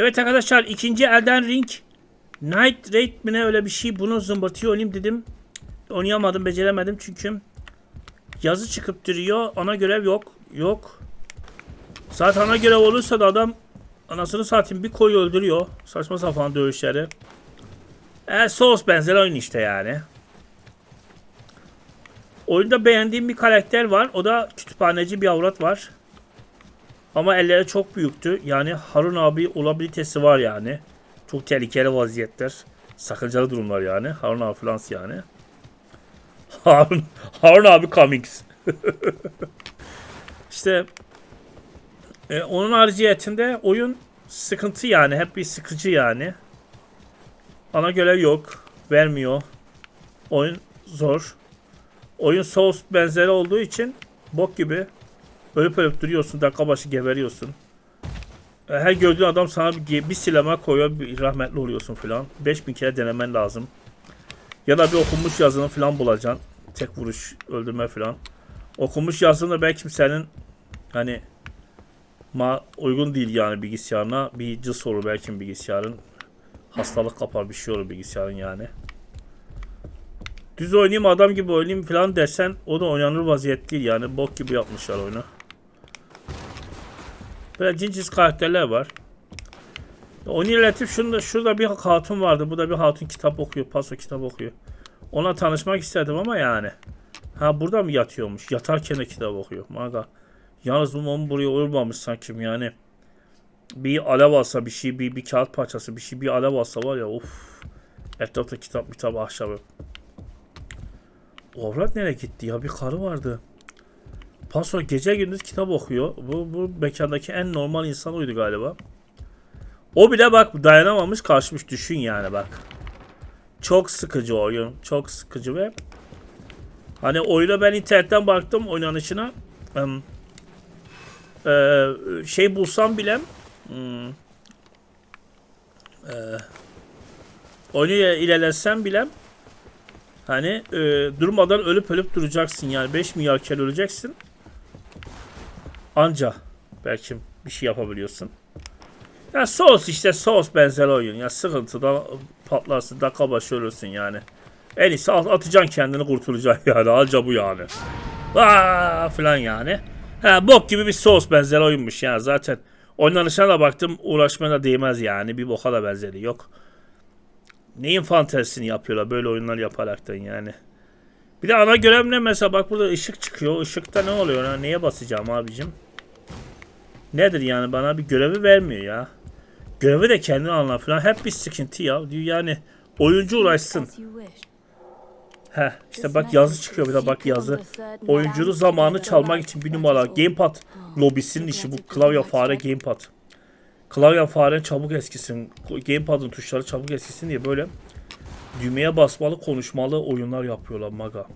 Evet arkadaşlar ikinci Elden Ring Night Raid mi ne öyle bir şey bunu zımbırtıyor oynayayım dedim. Oynayamadım beceremedim çünkü yazı çıkıp duruyor ana görev yok. Yok. Zaten ana görev olursa da adam anasını satayım bir koyu öldürüyor. Saçma sapan dövüşleri. E, Souls benzer oyun işte yani. Oyunda beğendiğim bir karakter var. O da kütüphaneci bir avrat var. Ama elleri çok büyüktü. Yani Harun abi olabilitesi var yani. Çok tehlikeli vaziyetler. Sakıncalı durumlar yani. Harun abi falan yani. Harun, Harun abi comics. işte e, onun hariciyetinde oyun sıkıntı yani. Hep bir sıkıcı yani. Ana görev yok. Vermiyor. Oyun zor. Oyun Souls benzeri olduğu için bok gibi ölüp ölüp duruyorsun. Dakika başı geberiyorsun. E, Her gördüğün adam sana bir, bir sileme koyuyor. Bir rahmetli oluyorsun filan. 5000 kere denemen lazım. Ya da bir okunmuş yazını filan bulacaksın. Tek vuruş öldürme filan. Okunmuş yazını belki senin hani ma uygun değil yani bilgisayarına. Bir cız olur belki bilgisayarın. Hastalık kapar bir şey olur bilgisayarın yani. Düz oynayayım adam gibi oynayayım falan dersen o da oynanır vaziyet değil yani bok gibi yapmışlar oyunu. Böyle cinciz karakterler var. Onu iletip şunda, şurada bir hatun vardı. Bu da bir hatun kitap okuyor. Paso kitap okuyor. Ona tanışmak istedim ama yani. Ha burada mı yatıyormuş? Yatarken de kitap okuyor. Maga. Yalnız mum buraya uymamış sanki yani. Bir alev alsa bir şey, bir, bir kağıt parçası, bir şey, bir alev alsa var ya of. Etrafta kitap, kitap, ahşabı. Avrat nereye gitti ya? Bir karı vardı. Paso gece gündüz kitap okuyor. Bu, bu mekandaki en normal insan oydu galiba. O bile bak dayanamamış kaçmış düşün yani bak. Çok sıkıcı oyun. Çok sıkıcı ve hani oyuna ben internetten baktım oynanışına. Em, eee, şey bulsam bile hmm, eee, oyunu ilerletsem bile Hani e, durmadan ölüp ölüp duracaksın yani 5 milyar kere öleceksin. Anca belki bir şey yapabiliyorsun. Ya Souls işte Souls benzer oyun. Ya sıkıntıda patlarsın dakika başı yani. En iyisi at- atacaksın kendini kurtulacaksın yani. Anca bu yani. Aa falan yani. Ha bok gibi bir Souls benzer oyunmuş yani zaten. Oynanışına da baktım uğraşmaya da değmez yani. Bir boka da benzeri yok. Neyin fantezisini yapıyorlar böyle oyunlar yaparaktan yani. Bir de ana görev ne mesela bak burada ışık çıkıyor. Işıkta ne oluyor? Ha, neye basacağım abicim? Nedir yani bana bir görevi vermiyor ya. Görevi de kendin anla falan. Hep bir sıkıntı ya. Diyor yani oyuncu uğraşsın. Heh işte bak yazı çıkıyor bir de bak yazı. Oyuncunun zamanı çalmak için bir numara. Gamepad lobisinin işi bu klavye fare gamepad. Klavye fare çabuk eskisin. Gamepad'ın tuşları çabuk eskisin diye böyle düğmeye basmalı konuşmalı oyunlar yapıyorlar maga.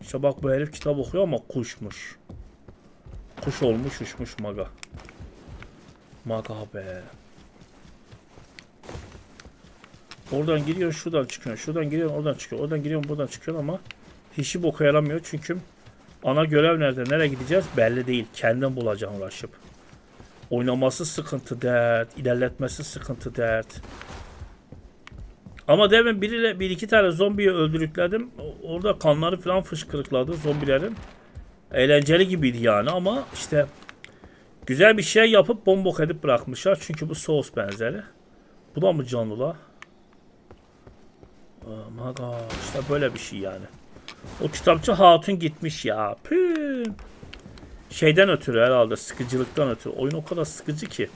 İşte bak bu herif kitap okuyor ama kuşmuş. Kuş olmuş uçmuş maga. Maga be. Oradan giriyor şuradan çıkıyor. Şuradan giriyor oradan çıkıyor. Oradan giriyor buradan çıkıyor ama hiçbir boka yaramıyor çünkü ana görev nerede nereye gideceğiz belli değil. Kendin bulacaksın uğraşıp. Oynaması sıkıntı dert. ilerletmesi sıkıntı dert. Ama demin biriyle bir iki tane zombiyi öldürükledim. Orada kanları falan fışkırıkladı zombilerin. Eğlenceli gibiydi yani ama işte güzel bir şey yapıp bombok edip bırakmışlar. Çünkü bu Souls benzeri. Bu da mı canlı la? Oh my god. İşte böyle bir şey yani. O kitapçı hatun gitmiş ya. Püh. Şeyden ötürü herhalde sıkıcılıktan ötürü. Oyun o kadar sıkıcı ki.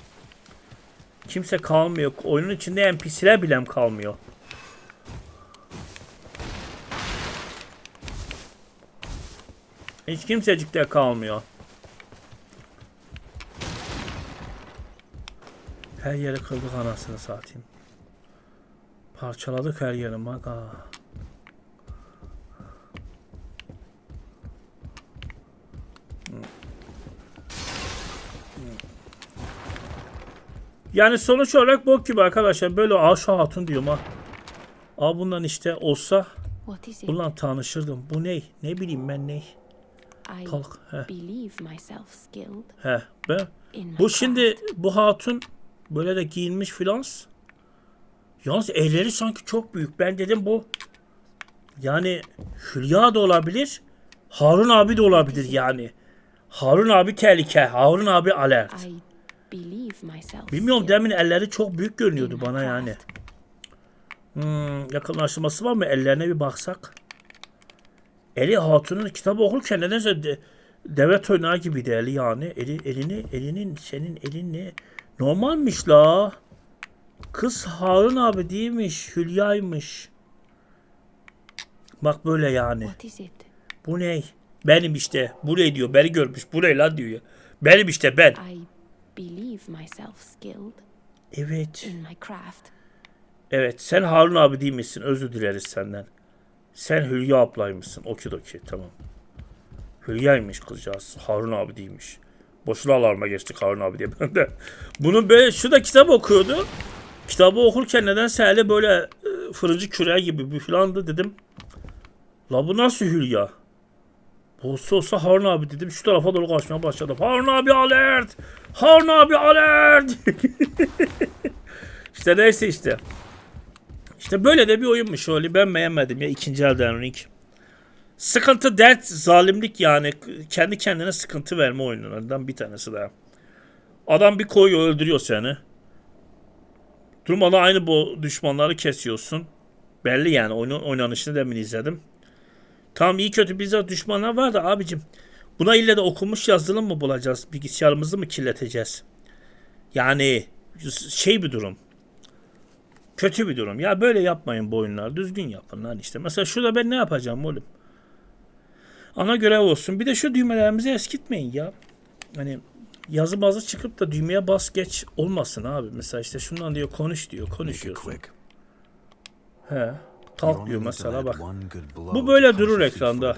Kimse kalmıyor. Oyunun içinde NPC'ler bile kalmıyor. Hiç kimsecik de kalmıyor. Her yeri kırdık anasını satayım. Parçaladık her yeri maga. Yani sonuç olarak bok gibi arkadaşlar. Böyle aşağı hatun diyorum ha. Aa bundan işte olsa bundan tanışırdım. Bu ne? Ne bileyim ben ne? Kalk. He. believe myself skilled He. Ben, in my bu şimdi bu hatun Böyle de giyinmiş filan. Yalnız elleri sanki çok büyük. Ben dedim bu yani Hülya da olabilir. Harun abi de olabilir yani. Harun abi tehlike. Harun abi alert. Bilmiyorum demin elleri çok büyük görünüyordu bana yani. Hmm, yakınlaştırması var mı? Ellerine bir baksak. Eli hatunun kitabı okurken nedense de, devet oynar gibiydi eli yani. Eli, elini, elinin, senin elin ne? Normalmiş la. Kız Harun abi değilmiş. Hülya'ymış. Bak böyle yani. Bu ne? Benim işte. Bu ne diyor? Beni görmüş. Bu ne lan diyor ya. Benim işte ben. Evet. Evet sen Harun abi değil misin? Özür dileriz senden. Sen Hülya ablaymışsın. Okidoki tamam. Hülya'ymış kızcağız. Harun abi değilmiş. Boşuna alarma geçtik Harun abi diye ben de. Bunun böyle şu da kitap okuyordu. Kitabı okurken nedense eli böyle e, fırıncı küreği gibi bir filandı dedim. La bu nasıl Hülya? Olsa olsa Harun abi dedim. Şu tarafa doğru kaçmaya başladım. Harun abi alert! Harun abi alert! işte neyse işte. İşte böyle de bir oyunmuş öyle ben beğenmedim ya ikinci Elden Ring. Sıkıntı, dert, zalimlik yani kendi kendine sıkıntı verme oyunlarından bir tanesi daha. Adam bir koyuyor öldürüyor seni. Durmadan aynı bu düşmanları kesiyorsun. Belli yani oyunun oynanışını demin izledim. Tamam iyi kötü bize düşmanlar var da abicim. Buna ille de okunmuş yazılım mı bulacağız? Bilgisayarımızı mı kirleteceğiz? Yani şey bir durum. Kötü bir durum. Ya böyle yapmayın bu oyunlar. Düzgün yapın lan işte. Mesela şurada ben ne yapacağım oğlum? Ana görev olsun. Bir de şu düğmelerimizi eskitmeyin ya. Hani yazı bazı çıkıp da düğmeye bas geç olmasın abi. Mesela işte şundan diyor konuş diyor. Konuşuyorsun. He. Kalk diyor mesela bak. Bu böyle durur ekranda.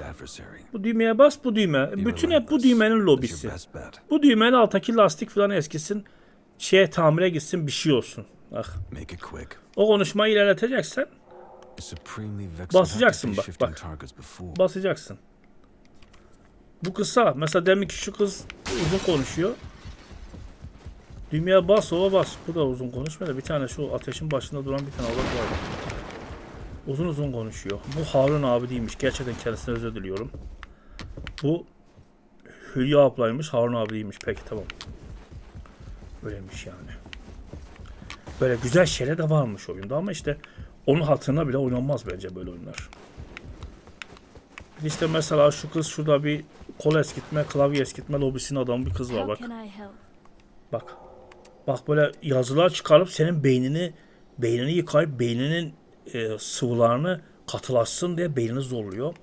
Bu düğmeye bas bu düğme. Bütün hep bu düğmenin lobisi. Bu düğmenin alttaki lastik falan eskisin. Şeye tamire gitsin bir şey olsun. Bak. O konuşmayı ilerleteceksen Basacaksın bak, bak. basacaksın. Bu kısa. Mesela deminki şu kız uzun konuşuyor. Düğmeye bas ola bas. Bu da uzun konuşmuyor da bir tane şu ateşin başında duran bir tane oğlan var. Uzun uzun konuşuyor. Bu Harun abi değilmiş. Gerçekten kendisine özür diliyorum. Bu Hülya ablaymış. Harun abi değilmiş. Peki tamam. Böyleymiş yani. Böyle güzel şeyler de varmış oyunda ama işte onun hatırına bile oynanmaz bence böyle oyunlar. İşte mesela şu kız şurada bir kol eskitme, klavye eskitme lobisinin adamı bir kız var bak. Bak. Bak böyle yazılar çıkarıp senin beynini beynini yıkayıp beyninin e, sıvılarını katılaşsın diye beynini zorluyor.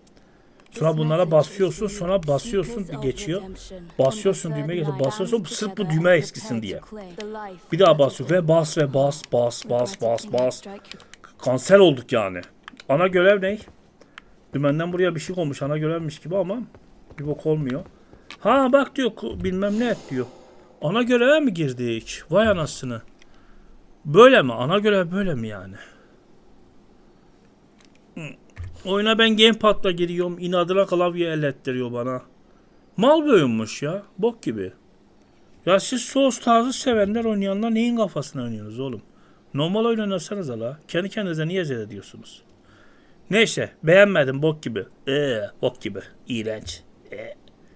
Sonra bunlara basıyorsun, sonra basıyorsun bir geçiyor. Basıyorsun düğmeye geçiyor, basıyorsun sırf bu düğme eskisin diye. Bir daha basıyor ve bas ve bas bas bas bas bas. Kanser olduk yani. Ana görev ne? Dümenden buraya bir şey olmuş ana görevmiş gibi ama bir bok olmuyor. Ha bak diyor bilmem ne et diyor. Ana göreve mi girdik? Vay anasını. Böyle mi? Ana görev böyle mi yani? Hı. Oyuna ben gamepad'la giriyorum. inadına klavye ellettiriyor bana. Mal oyunmuş ya. Bok gibi. Ya siz Souls tarzı sevenler oynayanlar neyin kafasına oynuyorsunuz oğlum? Normal oyun oynasanız la. Kendi kendinize niye eziyet ediyorsunuz? Neyse beğenmedim bok gibi. Ee, bok gibi. İğrenç. Ee.